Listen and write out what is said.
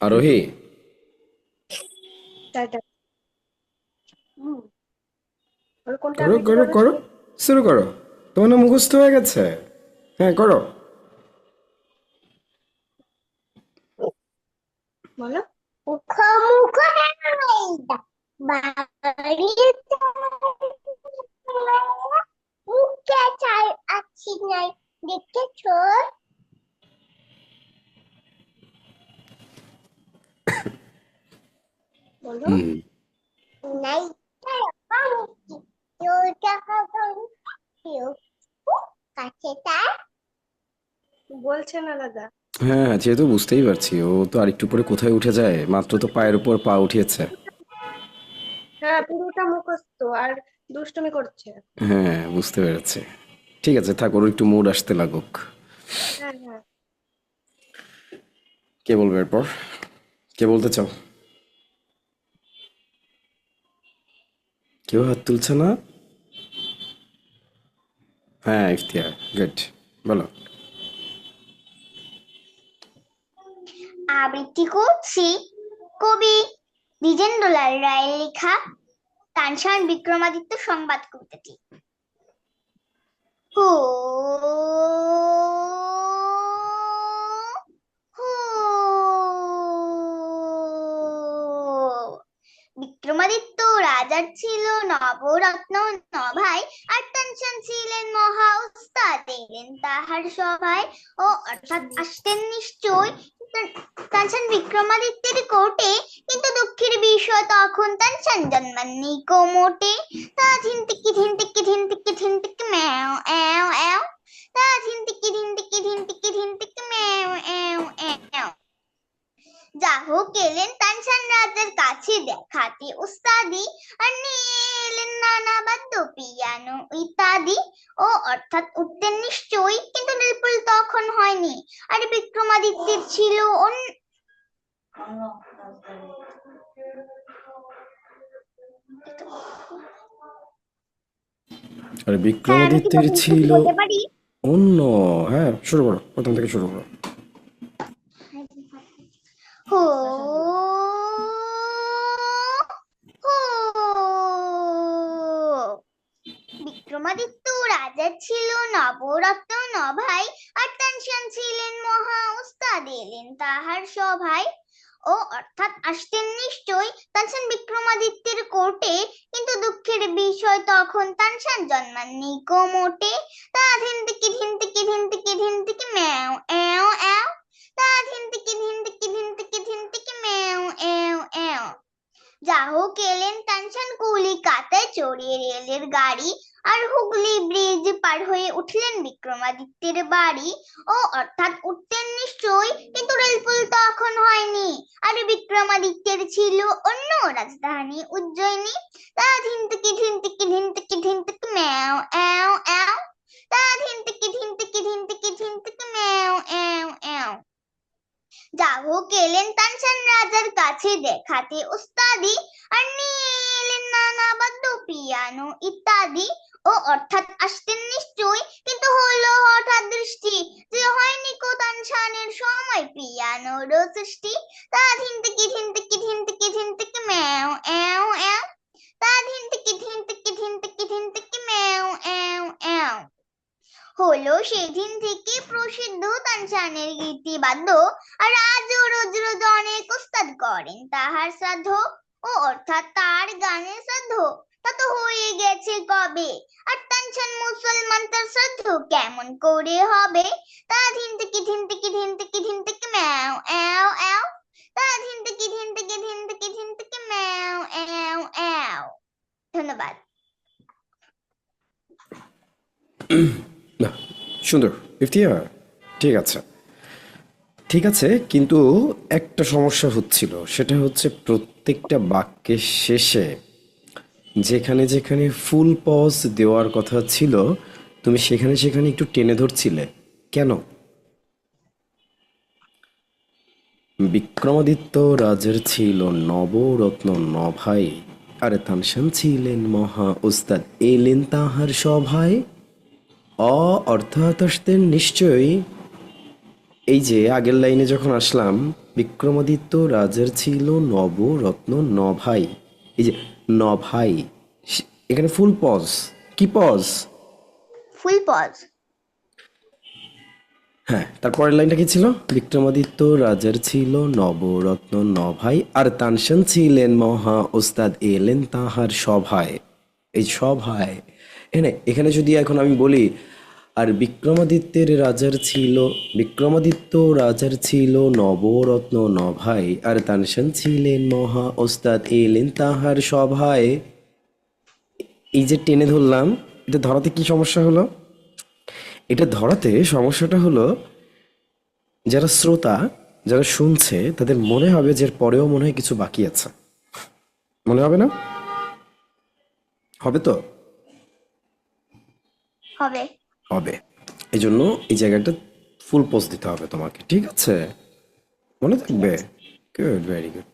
আরোহী। করো করো করো। শুরু করো। তোমার না মুখস্থ হয়ে গেছে? হ্যাঁ করো। বলো। মুখে বলো বলছে না দাদা হ্যাঁ যেহেতু বুঝতেই পারছি ও তো আরেকটু পরে কোথায় উঠে যায়। মাত্র তো পায়ের উপর পা উঠিয়েছে। হ্যাঁ পুরোটা মুখস্থ আর দুষ্টুমি করছে। হ্যাঁ বুঝতে পেরেছি। ঠিক আছে থাক ওর একটু মুড আসতে লাগুক। হ্যাঁ হ্যাঁ। কে বলবে এরপর? কে বলতে চাও? কেউ হাত তুলছে না? হ্যাঁ ইফতিয়ার গুড বলো। আবৃত্তি করছি কবি দ্বিজেন্দ্রলাল রায়ের লেখা তানসান বিক্রমাদিত্য সংবাদ কবিতাটি হো রাজার ছিল, নবরত্ন, নভাই, আর টেনশন ছিলেন মহা উস্তাদ। এলেন তাহার সভায়, ও অর্থাৎ আসতেন নিশ্চয় তানসান বিক্রমাদিত্যের কোর্টে। কিন্তু দুঃখের বিষয়, তখন তানসান জন্মাননি কোমোটে। তা ঝিনটিকি ঝিনটিকি ঝিনটিকি ঝিনটিকি ম্যাও অ্যাও অ্যাও তা ধিনটিকি ধিনটিকি ধিনটিকি ধিনটিকি ম্যাও অ্যাও অ্যাও যা হোক এলেন তানসান রাজার কাছে দেখাতে উস্তাদি আর নিয়ে এলেন নানা বাদ্য পিয়ানো ইত্যাদি। ও অর্থাৎ উঠতেন নিশ্চয়ই কিন্তু বিলকুল তখন হয়নি। আর বিক্রমাদিত্যের ছিল অন্য আর হ্যাঁ, বিক্রমাদিত্যের ছিল অন্য হ্যাঁ শুরু করো প্রথম থেকে শুরু করো। হো বিক্রমাদিত্য রাজা ছিল নবরত্ন নভাই আর ছিলেন মহা উস্তাদ, এলেন তাহার সভায়। ও অর্থাৎ আসতেন নিশ্চয় তানসান বিক্রমাদিত্যের কোর্টে, কিন্তু দুঃখের বিষয় তখন তানসান জন্মাননি কোমোটে। তা ধিন থেকে ধিন থেকে ধিন থেকে ধিন থেকে ম্যাও অ্যাও অ্যাও তা ধিন থেকে ধিন থেকে ধিন থেকে ধিন থেকে ম্যাও অ্যাও অ্যাও যা হোক এলেন তানসান কলিকাতায় চড়িয়ে রেলের গাড়ি আর হুগলি ব্রিজ পার হয়ে উঠলেন বিক্রমাদিত্যের বাড়ি। ও, অর্থাৎ উঠতেন নিশ্চয়ই, কিন্তু রেলপুল তখন হয়নি। আর বিক্রমাদিত্যের ছিল অন্য রাজধানী উজ্জয়িনী। তা ধিন থেকে ধিন থেকে ধিন থেকে ধিন থেকে ম্যাও অ্যাও অ্যাও তা ধিন থেকে ধিন থেকে ধিন থেকে ধিন থেকে ম্যাও অ্যাও অ্যাও যা হোক এলেন তানসান রাজার কাছে দেখাতে উস্তাদি আর নিয়ে এলেন নানা বাদ্য, পিয়ানো ইত্যাদি ও অর্থাৎ আসতেন নিশ্চয়, কিন্তু হলো হঠাৎ দৃষ্টি যে হয়নি কো তানসানের সময় পিয়ানোর সৃষ্টি। তা থিনতে কি ধিন থেকে ধিন থেকে ধিন থেকে ম্যাও অ্যাও অ্যাও তা ধিন থেকে ধিন থেকে ধিন থেকে ধিন থেকে ম্যাও অ্যাও অ্যাও হলো সেদিন থেকে প্রসিদ্ধ তানসানের গীতিবাদ্য আর আজও রোজ রোজ অনেক উস্তাদ করেন। তাহার শ্রাদ্ধ ও অর্থাৎ তার গানের শ্রাদ্ধ, তা তো হয়ে গেছে কবে? আর তানসান মুসলমান তার শ্রাদ্ধ কেমন করে হবে? তা ধিন থেকে ধিন থেকে ধিন থেকে ধিন থেকে ম্যাও। অ্যাও অ্যাও তা ধিন থেকে ধিন থেকে ধিন থেকে ধিন থেকে ম্যাও। অ্যাও অ্যাও ধন্যবাদ। সুন্দর ইফতিয়ার ঠিক আছে। ঠিক আছে, কিন্তু একটা সমস্যা হচ্ছিল, সেটা হচ্ছে প্রত্যেকটা বাক্যের শেষে যেখানে যেখানে ফুল পজ দেওয়ার কথা ছিল, তুমি সেখানে সেখানে একটু টেনে ধরছিলে। কেন? বিক্রমাদিত্য রাজার ছিল নবরত্ন নভাই, আরে তানসান ছিলেন মহা উস্তাদ, এলেন তাহার সভায়। অ অর্থাৎ আসতেন নিশ্চয়ই। এই যে আগের লাইনে যখন আসলাম বিক্রমাদিত্য রাজার ছিল নবরত্ন নভাই। এই যে সে- এখানে ফুল পজ কি পজ ফুল পজ হ্যাঁ তারপরের লাইনটা কি ছিল? বিক্রমাদিত্য রাজার ছিল নবরত্ন নভাই আর তানসেন ছিলেন মহা ওস্তাদ এলেন তাহার সভায়। এই সভায়। এখানে এখানে যদি এখন আমি বলি, আর বিক্রমাদিত্যের রাজার ছিল, বিক্রমাদিত্য রাজার ছিল নবরত্ন নভাই, আর তানসেন ছিলেন মহা ওস্তাদ, এলেন তাহার সভায়। এই যে টেনে ধরলাম, এটা ধরাতে কি সমস্যা হলো? এটা ধরাতে সমস্যাটা হলো, যারা শ্রোতা, যারা শুনছে, তাদের মনে হবে যে পরেও মনে হয় কিছু বাকি আছে। মনে হবে না? হবে তো? হবে। হবে। এই জন্য এই জায়গাটা ফুল পোস্ট দিতে হবে তোমাকে ঠিক আছে? মনে থাকবে? Good very good